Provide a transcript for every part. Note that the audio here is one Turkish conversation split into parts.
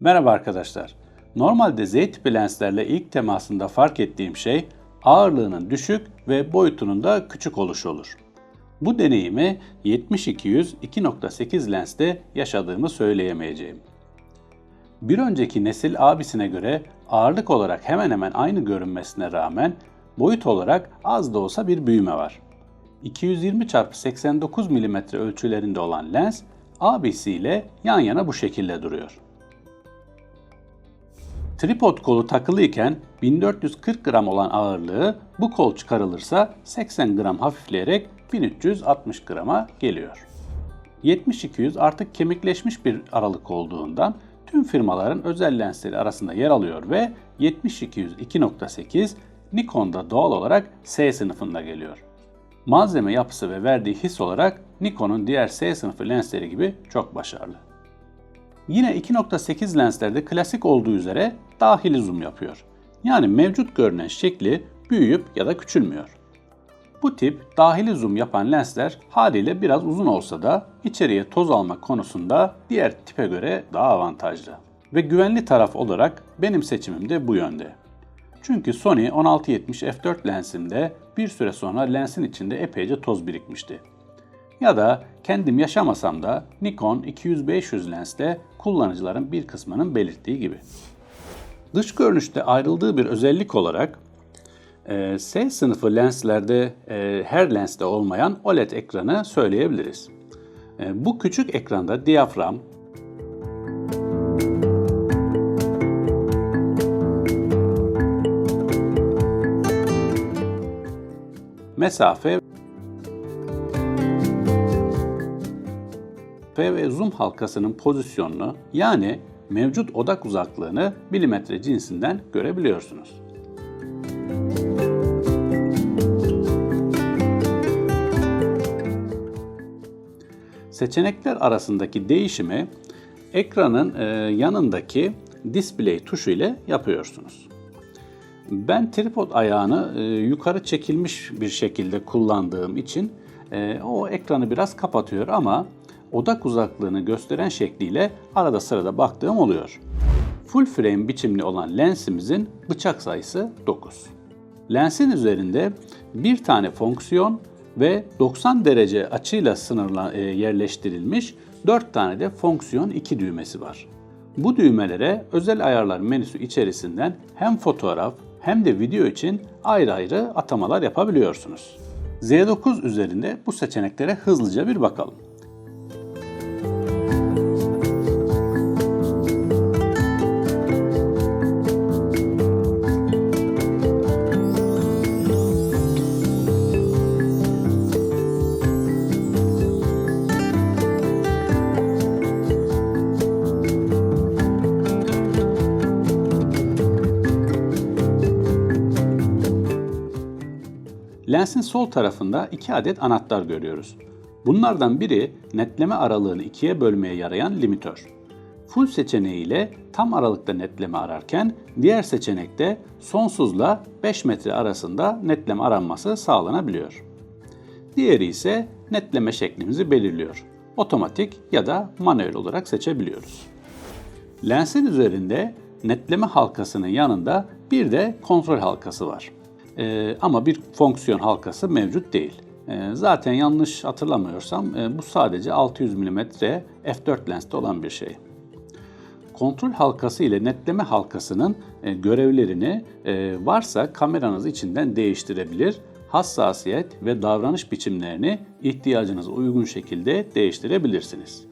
Merhaba arkadaşlar. Normalde Z tipi lenslerle ilk temasında fark ettiğim şey ağırlığının düşük ve boyutunun da küçük oluşu olur. Bu deneyimi 70-200 2.8 lenste yaşadığımı söyleyemeyeceğim. Bir önceki nesil abisine göre ağırlık olarak hemen hemen aynı görünmesine rağmen boyut olarak az da olsa bir büyüme var. 220 x 89 mm ölçülerinde olan lens abisiyle yan yana bu şekilde duruyor. Tripod kolu takılıyken 1440 gram olan ağırlığı bu kol çıkarılırsa 80 gram hafifleyerek 1360 grama geliyor. 70-200 artık kemikleşmiş bir aralık olduğundan tüm firmaların özel lensleri arasında yer alıyor ve 70-200 2.8 Nikon'da doğal olarak S sınıfında geliyor. Malzeme yapısı ve verdiği his olarak Nikon'un diğer S sınıfı lensleri gibi çok başarılı. Yine 2.8 lenslerde klasik olduğu üzere dahili zoom yapıyor. Yani mevcut görünen şekli büyüyüp ya da küçülmüyor. Bu tip dahili zoom yapan lensler haliyle biraz uzun olsa da içeriye toz alma konusunda diğer tipe göre daha avantajlı. Ve güvenli taraf olarak benim seçimim de bu yönde. Çünkü Sony 1670 f4 lensimde bir süre sonra lensin içinde epeyce toz birikmişti. Ya da kendim yaşamasam da Nikon 200-500 lensle kullanıcıların bir kısmının belirttiği gibi. Dış görünüşte ayrıldığı bir özellik olarak e, S sınıfı lenslerde e, her lenste olmayan OLED ekranı söyleyebiliriz. E, bu küçük ekranda diyafram, mesafe ve zoom halkasının pozisyonunu yani mevcut odak uzaklığını milimetre cinsinden görebiliyorsunuz. Seçenekler arasındaki değişimi ekranın e, yanındaki display tuşu ile yapıyorsunuz. Ben tripod ayağını e, yukarı çekilmiş bir şekilde kullandığım için e, o ekranı biraz kapatıyor ama odak uzaklığını gösteren şekliyle arada sırada baktığım oluyor. Full frame biçimli olan lensimizin bıçak sayısı 9. Lensin üzerinde bir tane fonksiyon ve 90 derece açıyla sınırla e, yerleştirilmiş 4 tane de fonksiyon 2 düğmesi var. Bu düğmelere özel ayarlar menüsü içerisinden hem fotoğraf hem de video için ayrı ayrı atamalar yapabiliyorsunuz. Z9 üzerinde bu seçeneklere hızlıca bir bakalım. Lensin sol tarafında iki adet anahtar görüyoruz. Bunlardan biri netleme aralığını ikiye bölmeye yarayan limitör. Full seçeneğiyle tam aralıkta netleme ararken diğer seçenekte sonsuzla 5 metre arasında netleme aranması sağlanabiliyor. Diğeri ise netleme şeklimizi belirliyor. Otomatik ya da manuel olarak seçebiliyoruz. Lensin üzerinde netleme halkasının yanında bir de kontrol halkası var. Ee, ama bir fonksiyon halkası mevcut değil. Ee, zaten yanlış hatırlamıyorsam e, bu sadece 600 mm f4 lenste olan bir şey. Kontrol halkası ile netleme halkasının e, görevlerini e, varsa kameranız içinden değiştirebilir. Hassasiyet ve davranış biçimlerini ihtiyacınıza uygun şekilde değiştirebilirsiniz.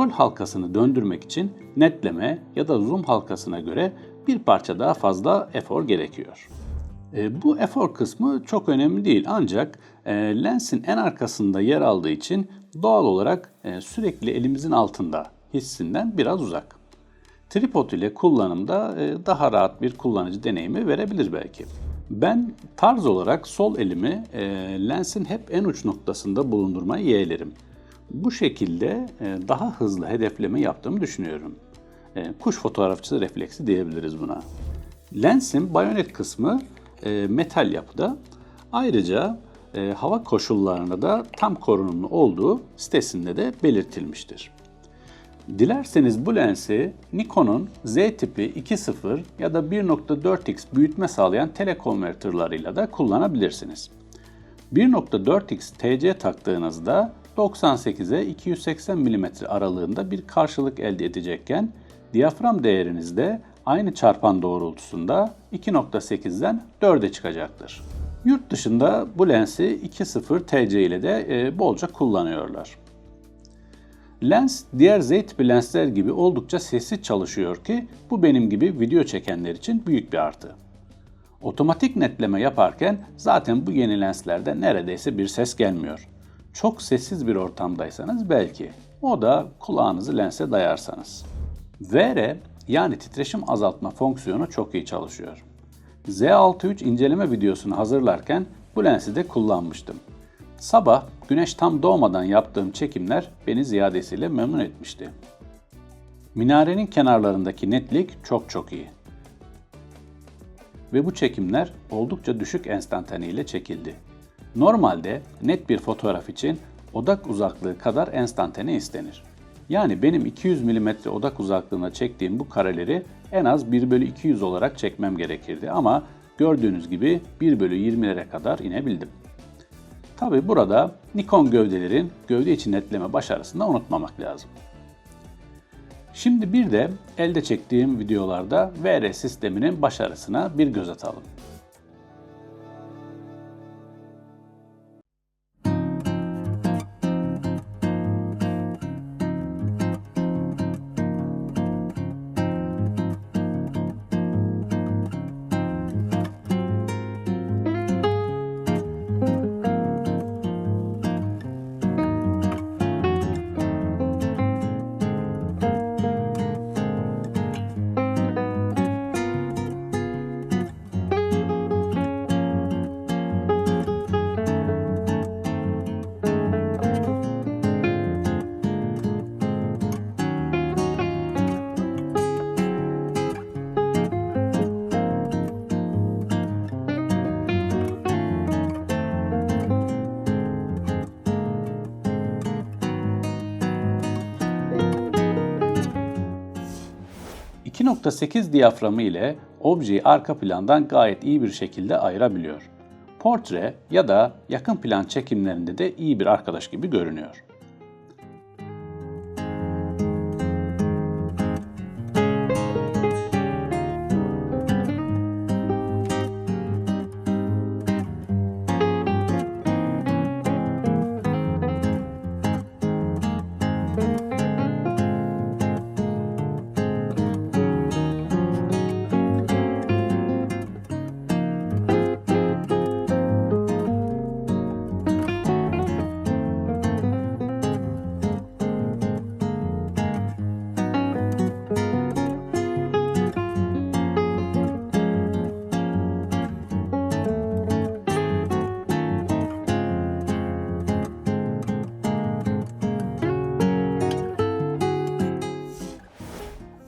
Kontrol halkasını döndürmek için netleme ya da zoom halkasına göre bir parça daha fazla efor gerekiyor. E, bu efor kısmı çok önemli değil ancak e, lensin en arkasında yer aldığı için doğal olarak e, sürekli elimizin altında hissinden biraz uzak. Tripod ile kullanımda e, daha rahat bir kullanıcı deneyimi verebilir belki. Ben tarz olarak sol elimi e, lensin hep en uç noktasında bulundurmayı yeğlerim. Bu şekilde e, daha hızlı hedefleme yaptığımı düşünüyorum. E, kuş fotoğrafçısı refleksi diyebiliriz buna. Lensin bayonet kısmı e, metal yapıda. Ayrıca hava koşullarında da tam korunumlu olduğu sitesinde de belirtilmiştir. Dilerseniz bu lensi Nikon'un Z tipi 2.0 ya da 1.4x büyütme sağlayan telekonvertörlarıyla da kullanabilirsiniz. 1.4x TC taktığınızda 98'e 280 mm aralığında bir karşılık elde edecekken diyafram değeriniz de aynı çarpan doğrultusunda 2.8'den 4'e çıkacaktır. Yurt dışında bu lensi 2.0 TC ile de e, bolca kullanıyorlar. Lens diğer Z tipi lensler gibi oldukça sessiz çalışıyor ki bu benim gibi video çekenler için büyük bir artı. Otomatik netleme yaparken zaten bu yeni lenslerde neredeyse bir ses gelmiyor. Çok sessiz bir ortamdaysanız belki. O da kulağınızı lense dayarsanız. VR yani titreşim azaltma fonksiyonu çok iyi çalışıyor. Z63 inceleme videosunu hazırlarken bu lensi de kullanmıştım. Sabah güneş tam doğmadan yaptığım çekimler beni ziyadesiyle memnun etmişti. Minarenin kenarlarındaki netlik çok çok iyi. Ve bu çekimler oldukça düşük enstantane ile çekildi. Normalde net bir fotoğraf için odak uzaklığı kadar enstantane istenir. Yani benim 200 mm odak uzaklığına çektiğim bu kareleri en az 1 bölü 200 olarak çekmem gerekirdi ama gördüğünüz gibi 1 bölü 20'lere kadar inebildim. Tabi burada Nikon gövdelerin gövde içi netleme başarısını unutmamak lazım. Şimdi bir de elde çektiğim videolarda VR sisteminin başarısına bir göz atalım. 2.8 diyaframı ile objeyi arka plandan gayet iyi bir şekilde ayırabiliyor. Portre ya da yakın plan çekimlerinde de iyi bir arkadaş gibi görünüyor.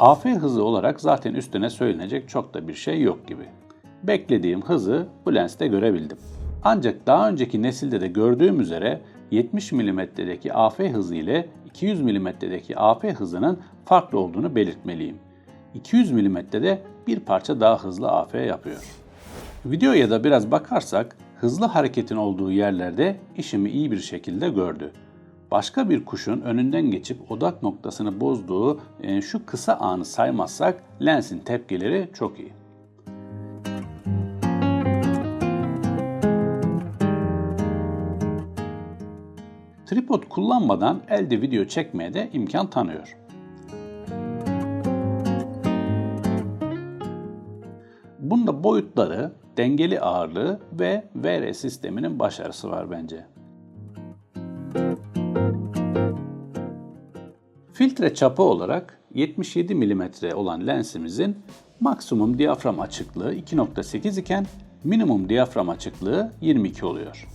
AF hızı olarak zaten üstüne söylenecek çok da bir şey yok gibi. Beklediğim hızı bu lenste görebildim. Ancak daha önceki nesilde de gördüğüm üzere 70 mm'deki AF hızı ile 200 mm'deki AF hızının farklı olduğunu belirtmeliyim. 200 mm'de bir parça daha hızlı AF yapıyor. Videoya da biraz bakarsak hızlı hareketin olduğu yerlerde işimi iyi bir şekilde gördü başka bir kuşun önünden geçip odak noktasını bozduğu e, şu kısa anı saymazsak lensin tepkileri çok iyi. Tripod kullanmadan elde video çekmeye de imkan tanıyor. Bunda boyutları, dengeli ağırlığı ve VR sisteminin başarısı var bence. Filtre çapı olarak 77 mm olan lensimizin maksimum diyafram açıklığı 2.8 iken minimum diyafram açıklığı 22 oluyor.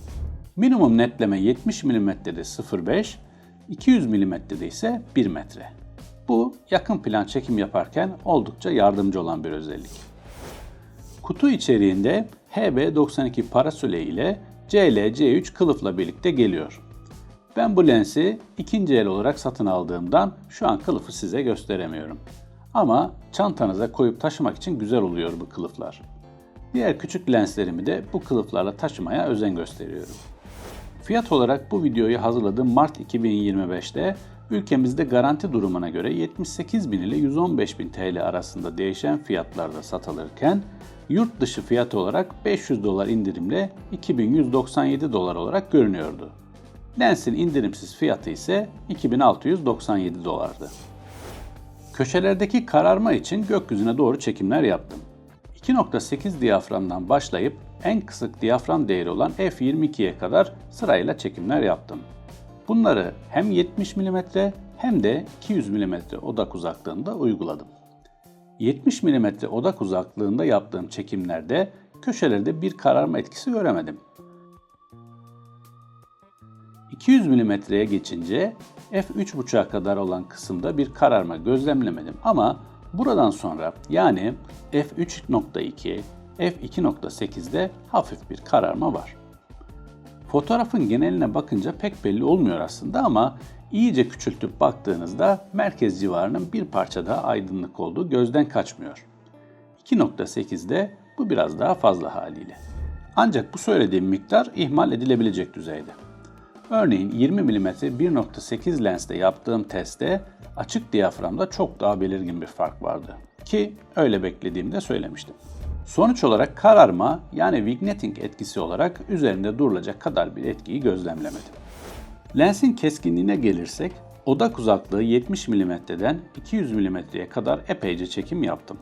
Minimum netleme 70 mm'de 0.5, 200 mm'de ise 1 metre. Bu yakın plan çekim yaparken oldukça yardımcı olan bir özellik. Kutu içeriğinde HB92 parasole ile CL-C3 kılıfla birlikte geliyor. Ben bu lensi ikinci el olarak satın aldığımdan şu an kılıfı size gösteremiyorum. Ama çantanıza koyup taşımak için güzel oluyor bu kılıflar. Diğer küçük lenslerimi de bu kılıflarla taşımaya özen gösteriyorum. Fiyat olarak bu videoyu hazırladığım Mart 2025'te ülkemizde garanti durumuna göre 78 bin ile 115 bin TL arasında değişen fiyatlarda satılırken yurt dışı fiyat olarak 500 dolar indirimle 2197 dolar olarak görünüyordu. Lensin indirimsiz fiyatı ise 2697 dolardı. Köşelerdeki kararma için gökyüzüne doğru çekimler yaptım. 2.8 diyaframdan başlayıp en kısık diyafram değeri olan f22'ye kadar sırayla çekimler yaptım. Bunları hem 70 mm hem de 200 mm odak uzaklığında uyguladım. 70 mm odak uzaklığında yaptığım çekimlerde köşelerde bir kararma etkisi göremedim. 200 mm'ye geçince f3.5'a kadar olan kısımda bir kararma gözlemlemedim ama buradan sonra yani f3.2, f2.8'de hafif bir kararma var. Fotoğrafın geneline bakınca pek belli olmuyor aslında ama iyice küçültüp baktığınızda merkez civarının bir parça daha aydınlık olduğu gözden kaçmıyor. 2.8'de bu biraz daha fazla haliyle. Ancak bu söylediğim miktar ihmal edilebilecek düzeyde. Örneğin 20 mm 1.8 lensle yaptığım testte açık diyaframda çok daha belirgin bir fark vardı. Ki öyle beklediğimde söylemiştim. Sonuç olarak kararma yani vignetting etkisi olarak üzerinde durulacak kadar bir etkiyi gözlemlemedim. Lensin keskinliğine gelirsek odak uzaklığı 70 mm'den 200 mm'ye kadar epeyce çekim yaptım.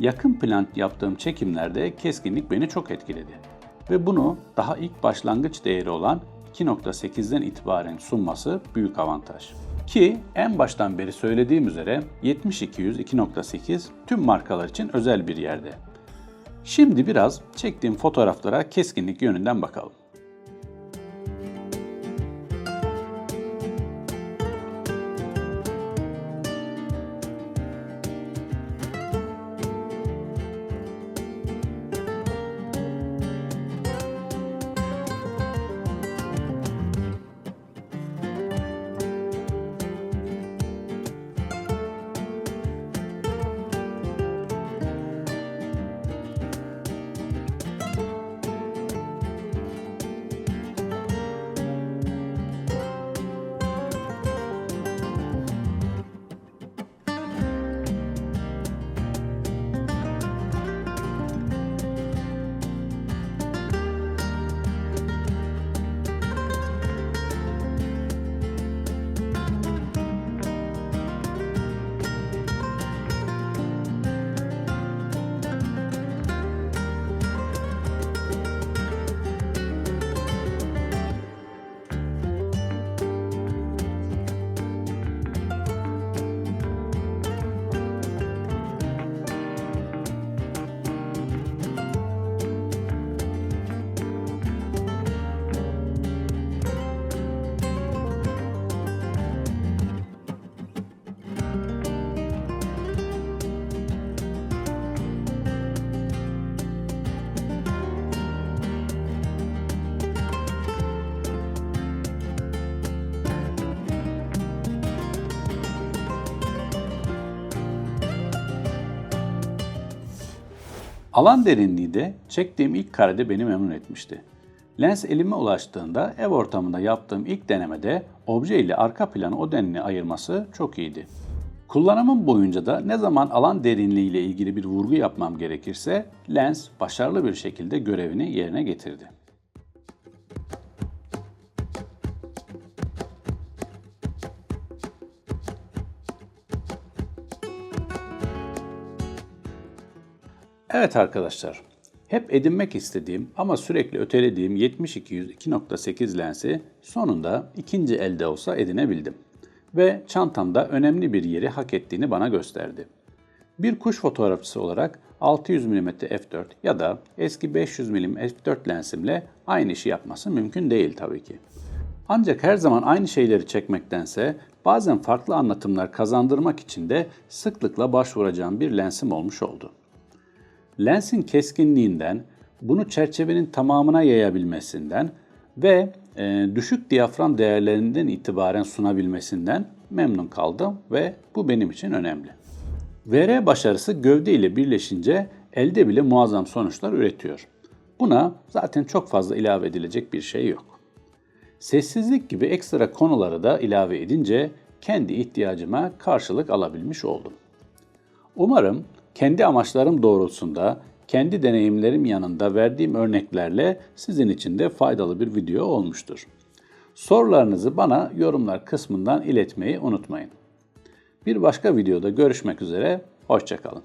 Yakın plan yaptığım çekimlerde keskinlik beni çok etkiledi ve bunu daha ilk başlangıç değeri olan 2.8'den itibaren sunması büyük avantaj. Ki en baştan beri söylediğim üzere 70-200 2.8 tüm markalar için özel bir yerde. Şimdi biraz çektiğim fotoğraflara keskinlik yönünden bakalım. Alan derinliği de çektiğim ilk karede beni memnun etmişti. Lens elime ulaştığında ev ortamında yaptığım ilk denemede obje ile arka planı o denli ayırması çok iyiydi. Kullanımım boyunca da ne zaman alan derinliği ile ilgili bir vurgu yapmam gerekirse lens başarılı bir şekilde görevini yerine getirdi. Evet arkadaşlar, hep edinmek istediğim ama sürekli ötelediğim 70-200 2.8 lensi sonunda ikinci elde olsa edinebildim. Ve çantamda önemli bir yeri hak ettiğini bana gösterdi. Bir kuş fotoğrafçısı olarak 600 mm f4 ya da eski 500 mm f4 lensimle aynı işi yapması mümkün değil tabii ki. Ancak her zaman aynı şeyleri çekmektense bazen farklı anlatımlar kazandırmak için de sıklıkla başvuracağım bir lensim olmuş oldu. Lensin keskinliğinden, bunu çerçevenin tamamına yayabilmesinden ve e, düşük diyafram değerlerinden itibaren sunabilmesinden memnun kaldım ve bu benim için önemli. VR başarısı gövde ile birleşince elde bile muazzam sonuçlar üretiyor. Buna zaten çok fazla ilave edilecek bir şey yok. Sessizlik gibi ekstra konuları da ilave edince kendi ihtiyacıma karşılık alabilmiş oldum. Umarım kendi amaçlarım doğrultusunda, kendi deneyimlerim yanında verdiğim örneklerle sizin için de faydalı bir video olmuştur. Sorularınızı bana yorumlar kısmından iletmeyi unutmayın. Bir başka videoda görüşmek üzere, hoşçakalın.